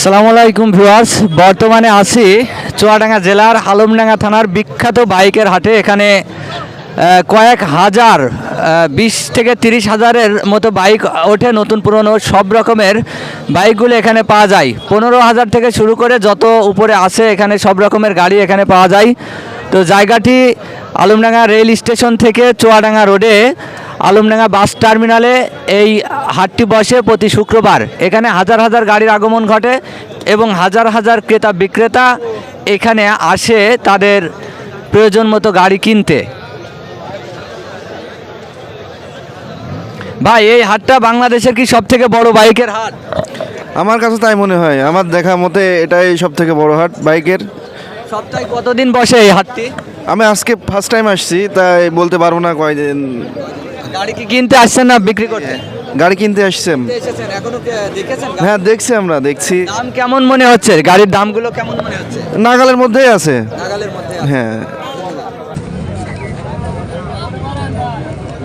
সালামু আলাইকুম ভিউয়ার্স, বর্তমানে আছি চুয়াডাঙ্গা জেলার আলমডাঙ্গা থানার বিখ্যাত বাইকের হাটে। এখানে কয়েক হাজার বিশ থেকে তিরিশ হাজারের মতো বাইক ওঠে, নতুন, পুরনো, সব রকমের বাইকগুলো এখানে পাওয়া যায়। পনেরো হাজার থেকে শুরু করে যত উপরে আছে, এখানে সব রকমের গাড়ি এখানে পাওয়া যায়। তো জায়গাটি আলমডাঙ্গা রেল স্টেশন থেকে চুয়াডাঙ্গা রোডে আলমডাঙ্গা বাস টার্মিনালে এই হাটটি বসে প্রতি শুক্রবার। এখানে হাজার হাজার গাড়ির আগমন ঘটে এবং হাজার হাজার ক্রেতা বিক্রেতা এখানে আসে তাদের প্রয়োজন মতো গাড়ি কিনতে। ভাই এই হাটটা বাংলাদেশের কি সব থেকে বড় বাইকের হাট? আমার কাছে তাই মনে হয়। আমার দেখা মতে এটাই সব থেকে বড় হাট বাইকের। সপ্তাহে কতদিন বসে এই হাটটি? আমি আজকে ফার্স্ট টাইম আসছি তাই বলতে পারব না কয়দিন। গাড়ি কি কিনতে আসছেন না বিক্রি করতে? গাড়ি কিনতে আসছেন এসেছেন এখনও দেখেছেন হ্যাঁ দেখছি আমরা দেখছি। দাম কেমন মনে হচ্ছে? গাড়ির দামগুলো কেমন মনে হচ্ছে? নাগালের মধ্যেই আছে। নাগালের মধ্যে হ্যাঁ।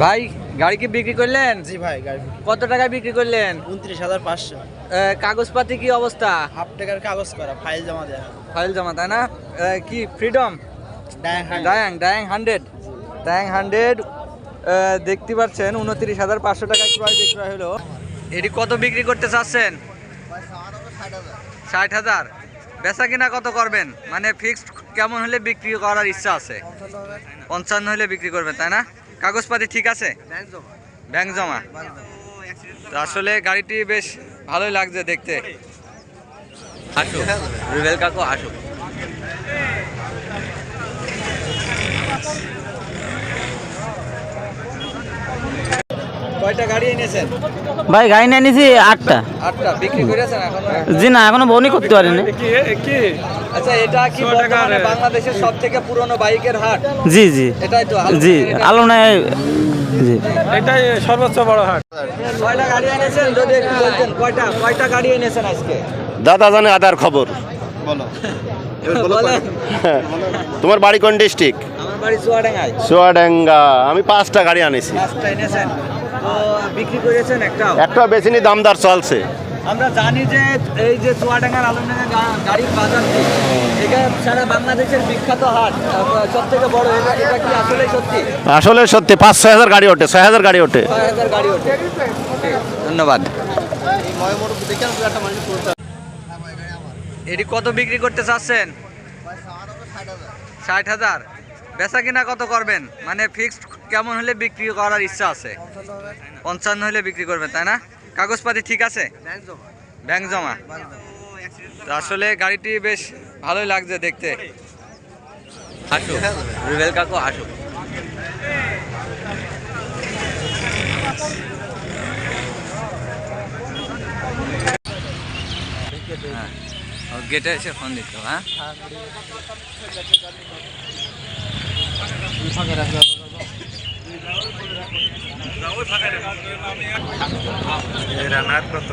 ভাই গাড়ি কি বিক্রি করলেন? জি ভাই গাড়ি কত টাকায় বিক্রি করলেন? উনত্রিশ হাজার পাঁচশো। কাগজপাতি কি অবস্থা? হাফ টাকার কাগজ করা ফাইল জমা দেওয়া ফাইল জমা তাই না? কি ফ্রিডম? ডায়াং ডায়াং হান্ড্রেড ডায়াং হান্ড্রেড দেখতে পাচ্ছেন, উনত্রিশ হাজার পাঁচশো টাকায় ক্রয় বিক্রয় হলো। এটি কত বিক্রি করতে চাচ্ছেন? ষাট হাজার। বেচা কিনা কত করবেন? মানে ফিক্সড কেমন হলে বিক্রি করার ইচ্ছা আছে? পঞ্চান্ন হলে বিক্রি করবেন, তাই না? কাগজপাতি ঠিক আছে? ব্যাংক জমা। আসলে গাড়িটি বেশ ভালোই লাগছে দেখতে। আসো রুবেল কাকু আসো কয়টা গাড়ি এনেছেন? ভাই গাড়ি নিয়ে নিয়েছি আটটা। আটটা বিক্রি করেছেন এখন? জি না এখনও বউনি করতে পারিনি। আচ্ছা এটা কি বর্তমানে বাংলাদেশের সব থেকে পুরনো বাইকের হাট? জি জি। এটাই তো জি আলম নাই জি। কয়টা গাড়ি এনেছেন যদি একটু বলতেন কয়টা কয়টা গাড়ি এনেছেন আজকে? দাদা জানে আদার খবর। বলেন। তোমার বাড়ি কোন ডিস্ট্রিক্ট? আমার বাড়ি চুয়াডাঙ্গায়। চুয়াডাঙ্গা। আমি পাঁচটা গাড়ি আনিছি। পাঁচটা এনেছেন? বিক্রি করেছেন একটাও? একটা বেশি দামদার চলছে। আমরা জানি যে এই যে চুয়াডাঙ্গার আলমডাঙ্গা গাড়ির বাজারটি এটা সারা বাংলাদেশের বিখ্যাত হাট। সব থেকে বড় এটা এটা কি আসলে সত্যি? আসলে সত্যি পাঁচ ছয় হাজার গাড়ি ওঠে ছয় হাজার গাড়ি ওঠে। ছয় হাজার গাড়ি ওঠে। ধন্যবাদ। এটি কত বিক্রি করতে চাচ্ছেন? ষাট হাজার। বেচা কিনা কত করবেন? মানে ফিক্সড কেমন হলে বিক্রি করার ইচ্ছা আছে? পঞ্চান্ন হলে বিক্রি করবেন, তাই না? কাগজপাতি ঠিক আছে? ব্যাংক জমা। আসলে গাড়িটি বেশ ভালোই লাগছে দেখতে। রুবেল কাকু আসো হ্যাঁ। গেটে এসে ফোন দিত হ্যাঁ? রান্নার কত